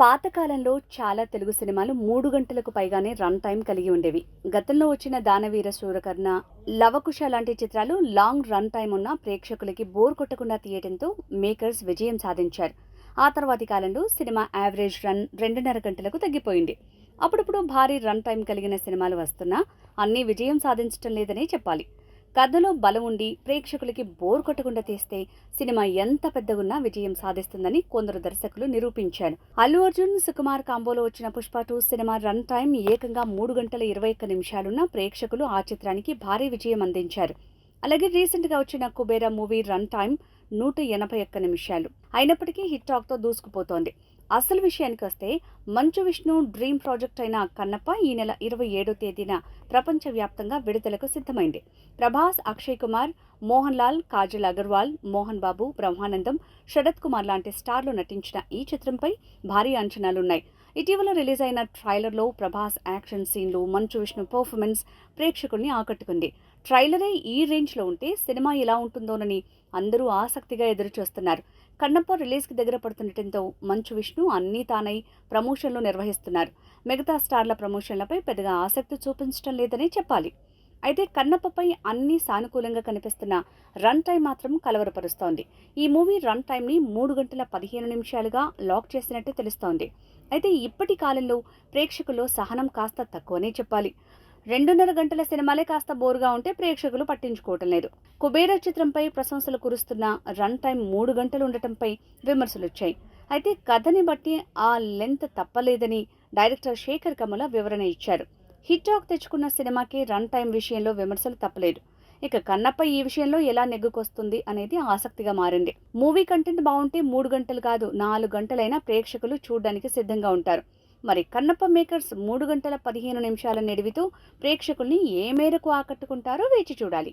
పాతకాలంలో చాలా తెలుగు సినిమాలు మూడు గంటలకు పైగానే రన్ టైం కలిగి ఉండేవి. గతంలో వచ్చిన దానవీర సూరకర్ణ లవకుశ లాంటి చిత్రాలు లాంగ్ రన్ టైం ఉన్న ప్రేక్షకులకి బోర్ కొట్టకుండా తీయడంతో మేకర్స్ విజయం సాధించారు. ఆ తర్వాతి కాలంలో సినిమా యావరేజ్ రన్ రెండున్నర గంటలకు తగ్గిపోయింది. అప్పుడప్పుడు భారీ రన్ టైం కలిగిన సినిమాలు వస్తున్నా అన్నీ విజయం సాధించటం లేదనే చెప్పాలి. కథలో బలం ఉండి ప్రేక్షకులకి బోర్ కొట్టకుండా తీస్తే సినిమా ఎంత పెద్దగున్నా విజయం సాధిస్తుందని కొందరు దర్శకులు నిరూపించారు. అల్లు అర్జున్ సుకుమార్ కాంబోలో వచ్చిన పుష్ప టూ సినిమా రన్ టైం ఏకంగా మూడు గంటల ఇరవై ఒక్క నిమిషాలున్న ప్రేక్షకులు ఆ చిత్రానికి భారీ విజయం అందించారు. అలాగే రీసెంట్గా వచ్చిన కుబేరా మూవీ రన్ టైం నూట ఎనభై ఒక్క నిమిషాలు. అయినప్పటికీ హిట్ టాక్తో దూసుకుపోతోంది. అసలు విషయానికి వస్తే మంచు విష్ణు డ్రీమ్ ప్రాజెక్ట్ అయిన కన్నప్ప ఈ నెల ఇరవై ఏడో తేదీన ప్రపంచవ్యాప్తంగా విడుదలకు సిద్ధమైంది. ప్రభాస్ అక్షయ్ కుమార్ మోహన్ లాల్ కాజల్ అగర్వాల్ మోహన్ బాబు బ్రహ్మానందం శరత్ కుమార్ లాంటి స్టార్లు నటించిన ఈ చిత్రంపై భారీ అంచనాలున్నాయి. ఇటీవల రిలీజ్ అయిన ట్రైలర్లో ప్రభాస్ యాక్షన్ సీన్లు మంచు విష్ణు పర్ఫార్మెన్స్ ప్రేక్షకుల్ని ఆకట్టుకుంది. ట్రైలరే ఈ రేంజ్లో ఉంటే సినిమా ఎలా ఉంటుందోనని అందరూ ఆసక్తిగా ఎదురుచూస్తున్నారు. కన్నప్ప రిలీజ్కి దగ్గర పడుతుండటంతో మంచు విష్ణు అన్నీ తానై ప్రమోషన్లు నిర్వహిస్తున్నారు. మిగతా స్టార్ల ప్రమోషన్లపై పెద్దగా ఆసక్తి చూపించడం లేదనే చెప్పాలి. అయితే కన్నప్పపై అన్ని సానుకూలంగా కనిపిస్తున్న రన్ టైం మాత్రం కలవరపరుస్తోంది. ఈ మూవీ రన్ టైంని మూడు గంటల పదిహేను నిమిషాలుగా లాక్ చేసినట్టు తెలుస్తోంది. అయితే ఇప్పటి కాలంలో ప్రేక్షకుల్లో సహనం కాస్త తక్కువనే చెప్పాలి. రెండున్నర గంటల సినిమాలే కాస్త బోరుగా ఉంటే ప్రేక్షకులు పట్టించుకోవటం లేదు. కుబేర చిత్రంపై ప్రశంసలు కురుస్తున్న రన్ టైం మూడు గంటలు ఉండటంపై విమర్శలు వచ్చాయి అయితే కథని బట్టి ఆ లెంత్ తప్పలేదని డైరెక్టర్ శేఖర్ కమల వివరణ ఇచ్చారు. హిట్ టాక్ తెచ్చుకున్న సినిమాకి రన్ టైం విషయంలో విమర్శలు తప్పలేదు. ఇక కన్నప్ప ఈ విషయంలో ఎలా నెగ్గుకొస్తుంది అనేది ఆసక్తిగా మారింది. మూవీ కంటెంట్ బాగుంటే మూడు గంటలు కాదు నాలుగు గంటలైనా ప్రేక్షకులు చూడడానికి సిద్ధంగా ఉంటారు. మరి కన్నప్ప మేకర్స్ మూడు గంటల పదిహేను నిమిషాల నిడివితో ప్రేక్షకుల్ని ఏ మేరకు ఆకట్టుకుంటారో వేచి చూడాలి.